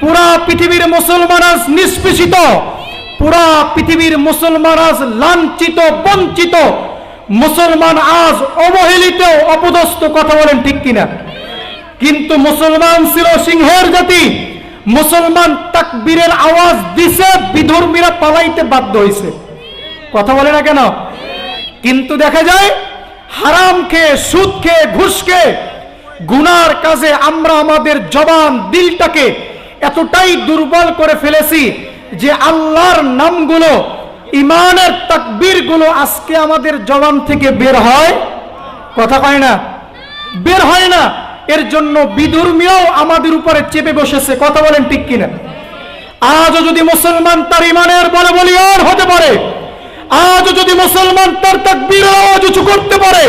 পুরা পৃথিবীর মুসলমান আজ নিষ্পেষিত, পুরা পৃথিবীর মুসলমান আজ লাঞ্ছিত, বঞ্চিত। মুসলমান আজ অবহেলিত, অপদস্থ, কথা বলেন ঠিক কিনা? কিন্তু মুসলমান ছিল সিংহের জাতি। মুসলমান তাকবীরের আওয়াজ দিছে, বিধর্মীরা পালাইতে বাধ্য হয়েছে কথা বলে না কেন? কিন্তু দেখা যায়, হারাম খেয়ে, সুদ খেয়ে, ঘুষ খেয়ে, গুনার কাজে আমরা আমাদের জবান, দিলটাকে এতটাই দুর্বল করে ফেলেছি যে আল্লাহর নামগুলো ইমানের তাকবীরগুলো আজকে আমাদের জবান থেকে বের হয়। কথা কয় না? বের হয় না। এর জন্য বিধর্মীয় আমাদের উপরে চেপে বসেছে। কথা বলেন ঠিক কিনা? আজও যদি মুসলমান তার ইমানের বলে বলিয়ার হতে পারে, আজও যদি মুসলমান তার তাকবীর আওয়াজ উঁচু করতে পারে,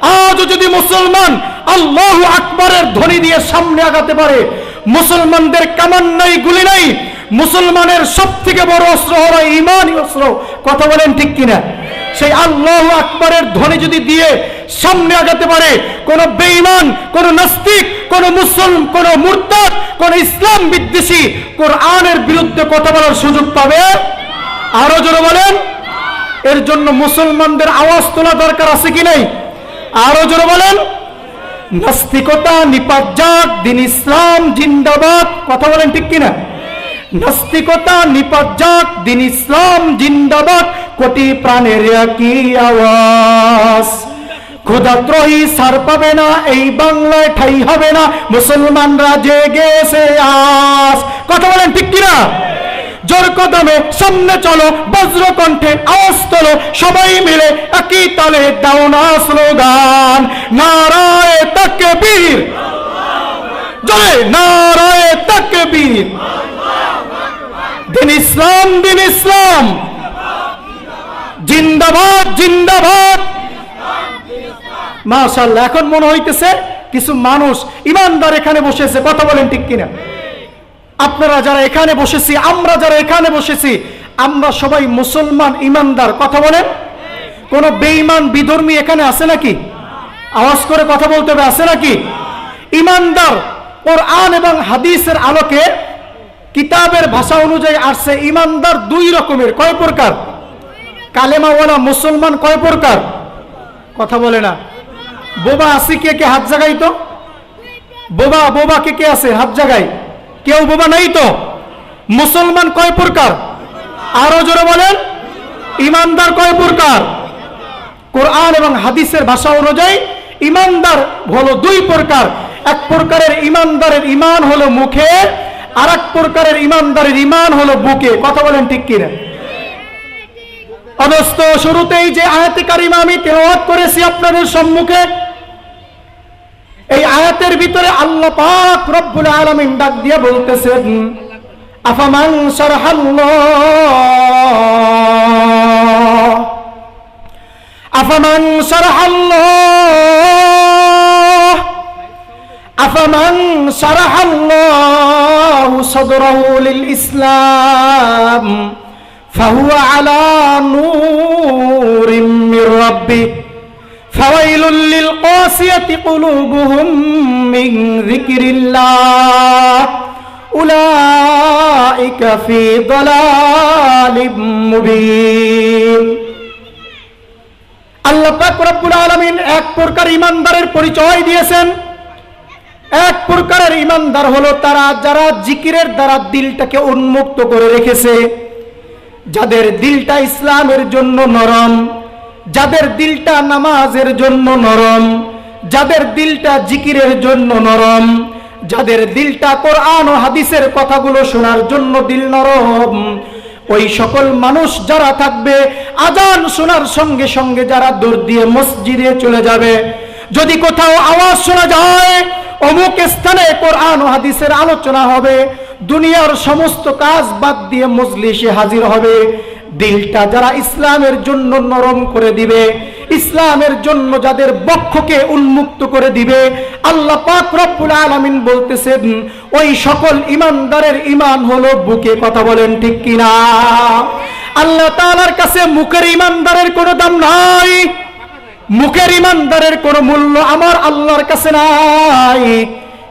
আজও যদি মুসলমান আল্লাহ আকবরের ধ্বনি দিয়ে সামনে আগাতে পারে মুসলমানদের কামান নাই, গুলি নাই। মুসলমানের সব থেকে বড় অস্ত্র হলো ইমানই অস্ত্র। কথা বলেন ঠিক কিনা? সেই আল্লাহ আকবরের ধ্বনি যদি দিয়ে সামনে আগাতে পারে, কোন বেঈমান, কোন নাস্তিক, কোন মুসলমান, কোন মুরতাদ, কোন ইসলাম বিদ্বেষী কোরআনের বিরুদ্ধে কথা বলার সুযোগ পাবে? আরও জোরে বলেন। এর জন্য মুসলমানদের আওয়াজ তোলা দরকার আছে কি নাই? আরও জোরে বলেন। নাস্তিকতা যাক দিন ইসলাম জিন্দাবাদ। কথা বলেন ঠিক কিনা? নাস্তিকতা যাক দিন ইসলাম জিন্দাবাদ। কোটি প্রাণের কি আওয়াজ। ক্ষুদাত্রয়ী সার পাবে না, এই বাংলায় ঠাই হবে না। মুসলমানরা জেগেছে আস কথা বলেন ঠিক কিনা? জোর কদমে সামনে চলো বজ্র কণ্ঠে আওয়াজ তোলো, সবাই মিলে একই তালে দাও না স্লোগান। নারায় তাকে বীর জয় নারায় তাকে বীর দিন ইসলাম দিন ইসলাম। জিন্দাবাদ জিন্দাবাদ। মাশাল্লাহ এখন মনে হইতেছে কিছু মানুষ ইমানদার এখানে বসেছে কথা বলেন ঠিক কিনা? আপনারা যারা এখানে বসেছি, আমরা যারা এখানে বসেছি, আমরা সবাই মুসলমান ইমানদার। কথা বলেন? কোন বেঈমান, বিধর্মী এখানে আছে নাকি? আওয়াজ করে কথা বলতে হবে, আছে নাকি? ইমানদার, কোরআন এবং হাদিসের আলোকে কিতাবের ভাষা অনুযায়ী আসছে, ইমানদার দুই রকমের। কয় প্রকার? কালেমাওয়ালা মুসলমান কয় প্রকার? কথা বলে না। বোবা আসি কে কে হাত জাগাই তো বোবা বোবা কে কে আছে হাত জাগাই কেউ বোবা নাই তো? মুসলমান কয় প্রকার? আরও জোরে বলেন। ইমানদার কয় প্রকার? কোরআন এবং হাদিসের ভাষা অনুযায়ী ইমানদার হলো দুই প্রকার। এক প্রকারের ইমানদারের ইমান হলো মুখে আর এক প্রকারের ইমানদারের ইমান হলো বুকে। কথা বলেন ঠিক কিনা? অবস্থ শুরুতেই যে আয়াতে কারিমা আমি তেলাওয়াত করেছি আপনাদের সম্মুখে আয়াতের ভিতরে আল্লাহ পাক রব্বুল আলামিন ডাক দিয়ে বলতেছেন, আফামান সারহাল্লাহ? আফামান সারহাল্লাহ? আফামান সারহাল্লাহু সাদরাহু ইসলাম, ফাহুয়া আলা নূরিম মির فويل للقاسية قلوبهم من ذكر الله أولئك في ضلال مبين আল্লাহ পাক রব্বুল আলামিন এক প্রকার ইমানদারের পরিচয় দিয়েছেন এক প্রকারের ইমানদার হলো তারা যারা জিকিরের দ্বারা দিলটাকে উন্মুক্ত করে রেখেছে যাদের দিলটা ইসলামের জন্য নরম যাদের দিলটা নামাজের জন্য নরম, যাদের দিলটা জিকিরের জন্য নরম, যাদের দিলটা কোরআন ও হাদিসের কথাগুলো শোনার জন্য দিল নরম, ওই সকল মানুষ যারা থাকবে, আজান শোনার সঙ্গে সঙ্গে যারা দৌড় দিয়ে মসজিদে চলে যাবে, যদি কোথাও আওয়াজ শোনা যায়, অমুক স্থানে কোরআন ও হাদিসের আলোচনা হবে, দুনিয়ার সমস্ত কাজ বাদ দিয়ে মজলিসে হাজির হবে। দিলটা যারা ইসলামের জন্য নরম করে দিবে, ইসলামের জন্য যাদের বক্ষকে উন্মুক্ত করে দিবে, আল্লাহ পাক রব্বুল আলামিন বলতেছেন, ওই সকল ইমানদারের ইমান হলো বুকে কথা বলেন ঠিক কিনা? আল্লাহ তাআলার কাছে মুখের ইমানদারের কোনো দাম নাই। মুখের ইমানদারের কোনো মূল্য আমার আল্লাহর কাছে নাই।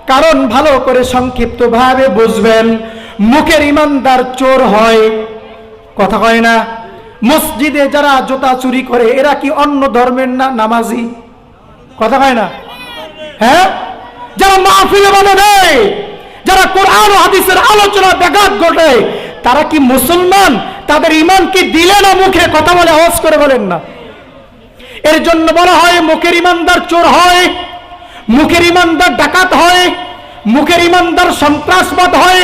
কারণ ভালো করে সংক্ষিপ্ত ভাবে বুঝবেন, মুখের ইমানদার চোর হয়। কথা কয় না? মসজিদে যারা জোতা চুরি করে, এরা কি অন্য ধর্মের না নামাজি? কথা কয় না? হ্যাঁ? যারা মাহফিলে বলে দেয়, যারা কোরআন হাদিসের আলোচনা ব্যাঘাত ঘটে, তারা কি মুসলমান? তাদের ইমান কি দিলে না মুখে? কথা বলে, আওয়াজ করে বলেন না। এর জন্য বলা হয়, মুখের ইমানদার চোর হয়, মুখের ইমানদার ডাকাত হয়, মুখের ইমানদার সন্ত্রাসবাদ হয়,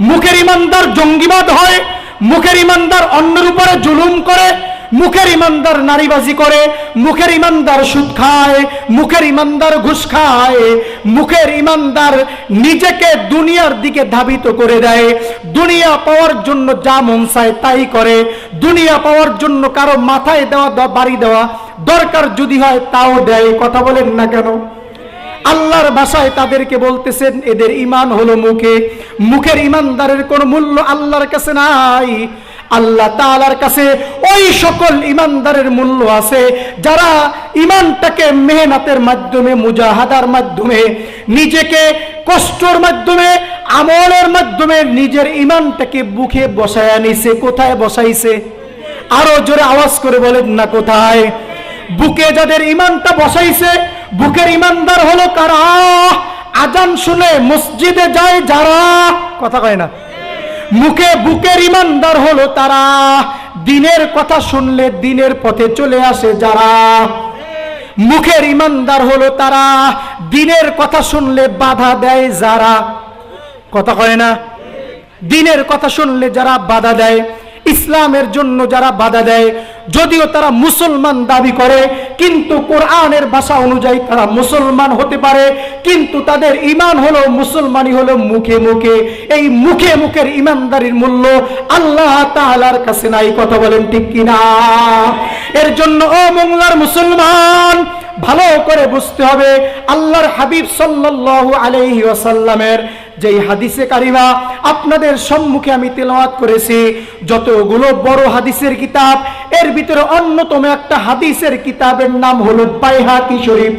মুখের ইমানদার জঙ্গিবাদ হয় মুখের ইমানদার অন্যের উপরে জুলুম করে, মুখের ইমানদার নারীবাজি করে, মুখের ইমানদার সুদ খায়, মুখের ইমানদার ঘুষ খায়, মুখের ইমানদার নিজেকে দুনিয়ার দিকে ধাবিত করে দেয়। দুনিয়া পাওয়ার জন্য যা মন চায় তাই করে। দুনিয়া পাওয়ার জন্য কারও মাথায় দেওয়া বাড়ি দেওয়া দরকার যদি হয় তাও দেয়। কথা বলেন না কেন? আল্লাহর ভাষায় তাদেরকে বলতেছেন, এদের ইমান হলো মুখে। মুখের ইমানদারের কোনো মূল্য আল্লাহর কাছে নাই। আল্লাহ তাআলার কাছে ওই সকল ইমানদারের মূল্য আছে। যারা ইমানটাকে মেহনতের মাধ্যমে, মুজাহাদার মাধ্যমে, নিজেকে কষ্টর মাধ্যমে, আমলের মাধ্যমে নিজের ইমানটাকে বুকে বসায় নিছে কোথায় বসাইছে? আরও জোরে আওয়াজ করে বলেন, না কোথায়? বুকে যাদের ইমানটা বসাইছে বুকের ইমানদার হলো কারা? আজান শুনে মসজিদে যায় যারা? কথা কয় না। মুখে বুকের ইমানদার হলো তারা। দিনের কথা শুনলে দিনের পথে চলে আসে যারা। মুখের ইমানদার হলো তারা। দিনের কথা শুনলে বাধা দেয় যারা। কথা কয় না। দিনের কথা শুনলে যারা বাধা দেয়, ইসলামের জন্য যারা বাধা দেয়, যদিও তারা মুসলমান দাবি করে কিন্তু কোরআনের ভাষা অনুযায়ী তারা মুসলমান হতে পারে, কিন্তু তাদের ইমান হলো মুসলমানই হলো মুখে মুখে। এই মুখে মুখের ইমানদারির মূল্য আল্লাহ তাআলার কাছে নাই, কথা বলেন ঠিক কিনা? এর জন্য ও মোংলার মুসলমান, ভালো করে বুঝতে হবে, আল্লাহর হাবিব সাল্লাল্লাহু আলাইহি ওয়াসাল্লামের যেই হাদিসে কারিমা, আপনাদের সম্মুখে আমি তেলাওয়াত করেছি, যতগুলো বড় হাদিসের কিতাব, এর ভিতরে অন্যতম একটা হাদিসের কিতাবের নাম হলো বাইহাকি শরীফ।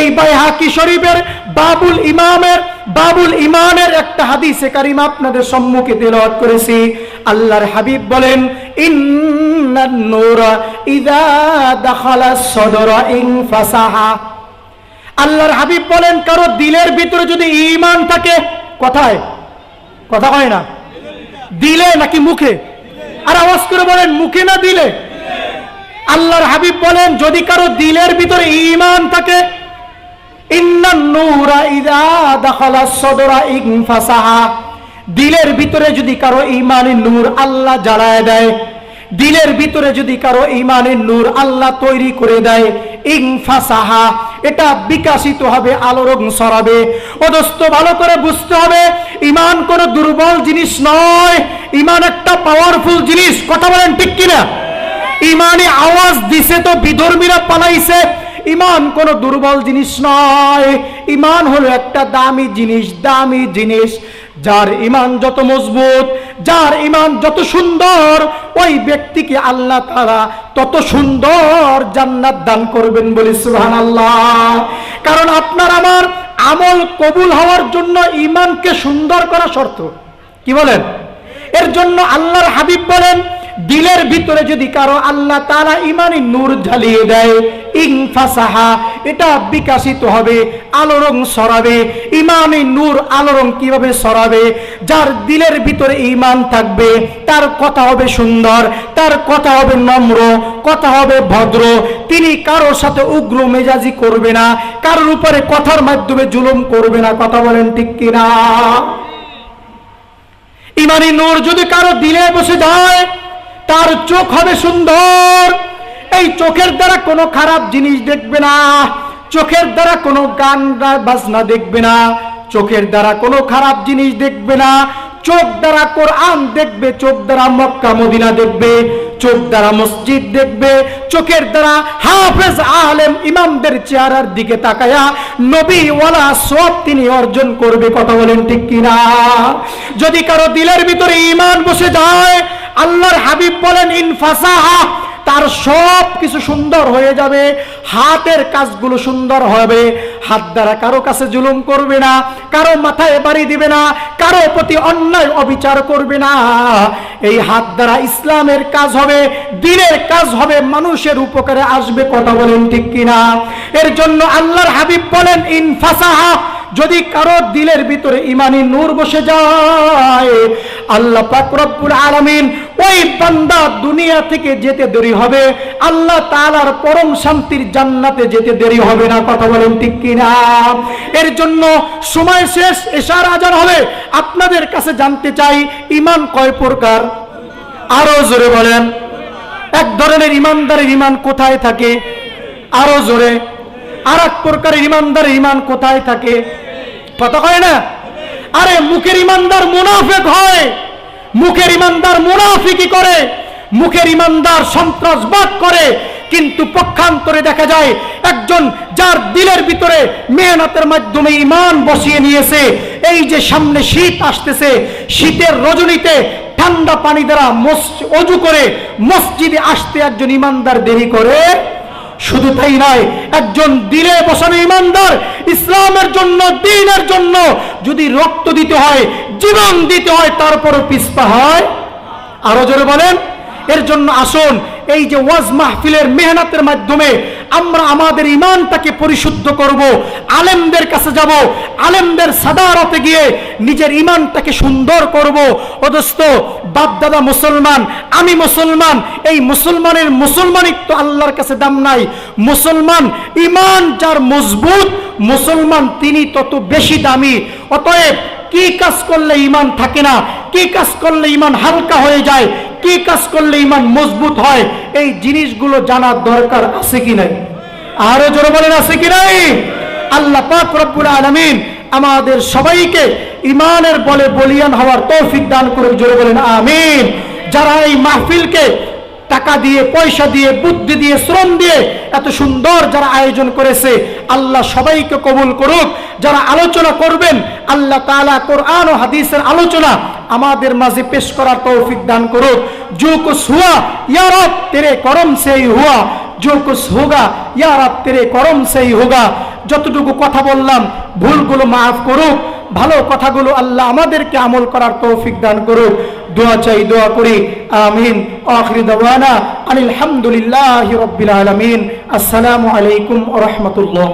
এই বাইহাকি শরীফের বাবুল ইমামের, বাবুল ইমানের একটা হাদিসে কারিমা আপনাদের সম্মুখে তেলাওয়াত করেছি। আল্লাহর হাবিব বলেন দাখালা সদরা ইনফাসাহা আল্লাহর হাবিব বলেন, কারও দিলের ভিতরে যদি ইমান থাকে কথায়? কথা কয় না। দিলে নাকি মুখে? আর আওয়াজ করে বলেন, মুখে না দিলে? আল্লাহর হাবিব বলেন, যদি কারও দিলের ভিতরে ঈমান থাকে দিলের ভিতরে যদি কারও ইমানের নূর আল্লাহ জ্বালায় দেয়, দিলের ভিতরে যদি কারও ইমানের নূর আল্লাহ তৈরি করে দেয় ইনফাসাহা এটা বিকাশিত হবে, আলোড়ন সরাবে অদস্ত ভালো করে বুঝতে হবে, ইমান কোনো দুর্বল জিনিস নয়। ইমান একটা পাওয়ারফুল জিনিস, কথা বলেন ঠিক কিনা? ইমানে আওয়াজ দিছে তো বিধর্মীরা পালাইছে, ইমান কোনো দুর্বল জিনিস নয়। ইমান হলো একটা দামি জিনিস দামি জিনিস, যার ইমান যত মজবুত যার ইমান যত সুন্দর, ওই ব্যক্তিকে আল্লাহ তারা তত সুন্দর জান্নাত দান করবেন বলে সুহান আল্লাহ কারণ আপনার আমার আমল কবুল হওয়ার জন্য ইমানকে সুন্দর করা শর্ত। কি বলেন? এর জন্য আল্লাহর হাবিব বলেন দিলের ভিতরে যদি কারও আল্লাহ তারা ইমানি নূর ঝালিয়ে দেয়, ইনফাসাহা, এটা বিকাশিত হবে সরাবে। নূর কীভাবে সরাবে? যার দিলের ভিতরে ইমান থাকবে, তার কথা হবে সুন্দর, তার কথা হবে নম্র, কথা হবে ভদ্র। তিনি কারোর সাথে উগ্র মেজাজি করবে না, কারোর উপরে কথার মাধ্যমে জুলুম করবে না। কথা বলেন ঠিক কিনা? ইমানি নূর যদি কারও দিলে বসে যায় তার চোখ হবে সুন্দর। এই চোখের দ্বারা কোনো খারাপ জিনিস দেখবে না। চোখের দ্বারা কোনো গান বাজনা দেখবে না। চোখের দ্বারা কোনো খারাপ জিনিস দেখবে না। চোখ দ্বারা কোরআন দেখবে, চোখ দ্বারা মক্কা মদিনা দেখবে। চোখ দ্বারা মসজিদ দেখবে, চোখের দ্বারা হাফেজ আলেম ইমামদের চেহারার দিকে তাকায়া নবী ওয়ালা সব তিনি অর্জন করবে, কথা বলেন ঠিক কিনা? যদি কারও দিলের ভিতরে ইমান বসে যায়, আল্লাহর হাবিব বলেন, ইনফাসাহা তার সব কিছু সুন্দর হয়ে যাবে, হাতের কাজগুলো সুন্দর হবে হাত দ্বারা কারও কাছে জুলুম করবে না, কারও মাথায় বাড়ি দিবে না, কারও প্রতি অন্যায় অবিচার করবে না। এই হাত দ্বারা ইসলামের কাজ হবে, দিনের কাজ হবে, মানুষের উপকারে আসবে, কথা বলেন ঠিক কিনা? এর জন্য আল্লাহর হাবিব বলেন ইনফাসাহা যদি কারও দিলের ভিতরে ইমানি নূর বসে যায়, আল্লাহ পাক রব্বুল আলামিন ওই বান্দা দুনিয়া থেকে যেতে দেরি হবে, আল্লাহ তাআলার পরম শান্তির জান্নাতে যেতে দেরি হবে না, কথা বলেন ঠিক কিনা? এর জন্য সময় শেষ, এশার আজান হবে। আপনাদের কাছে জানতে চাই, ইমান কয় প্রকার? আরও জোরে বলেন। এক ধরনের ইমানদারের ইমান কোথায় থাকে? আরও জোরে। আর এক প্রকারের ইমানদারের ইমান কোথায় থাকে? কথা হয় না? আরে মুখের ইমানদার মুনাফেক হয়। মুখের ইমানদার মুনাফিকি করে। মুখের ইমানদার সন্ত্রাসবাদ করে। কিন্তু পক্ষান্তরে দেখা যায়, একজন যার দিলের ভিতরে মেহনতের মাধ্যমে ইমান বসিয়ে নিয়েছে, এই যে সামনে শীত আসতেছে, শীতের রজনীতে ঠান্ডা পানি দ্বারা অজু করে মসজিদে আসতে একজন ইমানদার দেরি করে। শুধু তাই নয়, একজন দিলে বসানো ইমানদার, ইসলামের জন্য, দিনের জন্য যদি রক্ত দিতে হয়, জীবন দিতে হয় তারপরও পিস্পা হয়। আরও জোরে বলেন, এর জন্য আসুন, এই যে ওয়াজ মাহফিলের মেহনতের মাধ্যমে আমরা আমাদের ইমানটাকে পরিশুদ্ধ করব, আলেমদের কাছে যাব, আলেমদের সাদারতে গিয়ে নিজের ইমানটাকে সুন্দর করব। অদস্ত বাপদাদা মুসলমান, আমি মুসলমান, এই মুসলমানের মুসলমানিত্ব আল্লাহর কাছে দাম নাই। মুসলমান ইমান যার মজবুত, মুসলমান তিনি তত বেশি দামি। অতএব কি কাজ করলে ইমান থাকে না, কি কাজ করলে ইমান হালকা হয়ে যায় কি কাজ করলে ইমান মজবুত হয়? এই জিনিসগুলো জানার দরকার আছে কি নাই? আরও জোরে বলেন, আছে কি নাই? আল্লাহ পাক রব্বুল আলামিন আমাদের সবাইকে ইমানের বলে বলিয়ান হওয়ার তৌফিক দান করে জোরে বলেন, আমিন। যারা এই মাহফিলকে টাকা দিয়ে, পয়সা দিয়ে, বুদ্ধি দিয়ে, শ্রম দিয়ে এত সুন্দর যারা আয়োজন করেছে, আল্লাহ সবাইকে কবুল করুক। যারা আলোচনা করবেন, আল্লাহ তালা কোরআন ও হাদিসের আলোচনা আমাদের মাঝে পেশ করার তৌফিক দান করুক। জো কুশ হুয়া, ইয়া তেরে করম সেই হুয়া। জো কুছ হোগা, ইয়া তেরে করম সেই হোগা। যতটুকু কথা বললাম, ভুলগুলো মাফ করুক। ভালো কথাগুলো আল্লাহ আমাদেরকে আমল করার তৌফিক দান করুক। দোয়া চাই দোয়া করি। আমিন। আখরি দাওয়ানা আনিল হামদুলিল্লাহি রাব্বিল আলামিন। আসসালামু আলাইকুম রাহমাতুল্লাহ।